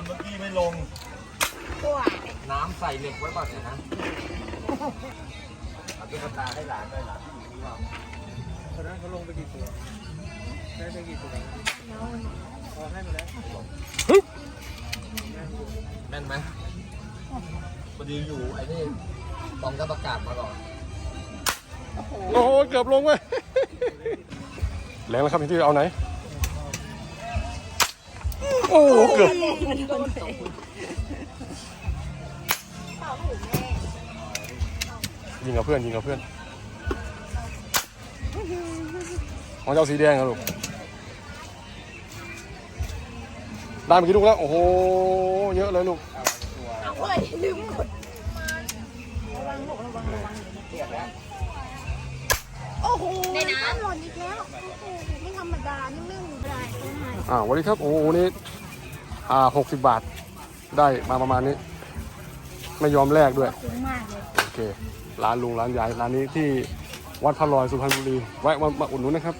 นเมื่อกี้ไม่ลง น้ำใส่เหล็กไว้ก่อนเนี่ยนะเอาตุ๊กตาให้หลานด้วยหลานผู้หญิงนี่ว่าตอนนั้นเขาลงไปกี่ตัวได้ไปกี่ตัวพอให้มาแล้วแม่นไหมพอดีอยู่ไอ้นี่ตองก็ประกาศมาก่อน โอ้โห เกือบลงเว้ยแรงแล้วครับพี่ที่เอาไหน อ้โหเกือบมันโดนเตะเป่าหูแม่ยิงกับเพื่อนยิงกับเพื่อนของเจ้าสีแดงครับลูกได้เมื่อกี้ลูกแล้ว โอ้โห เยอะเลยลูกเอาเว้ยลืมกดระวังหกระวังระวังโอ้โหในน้ำหล่นอีกแล้ว โอ้โห ไม่ธรรมดานึ่งๆไม่ได้ไม่ให้อ่าวันนี้ครับ โอ้โห นี่ อ่าหกสิบบาทได้มาประมาณนี้ ไม่ยอมแลกด้วย คุ้มมากเลยโอเค ร้านลุงร้านยายร้านนี้ที่วัดพระลอยสุพรรณบุรี แวะมามาอุดหนุนนะครับ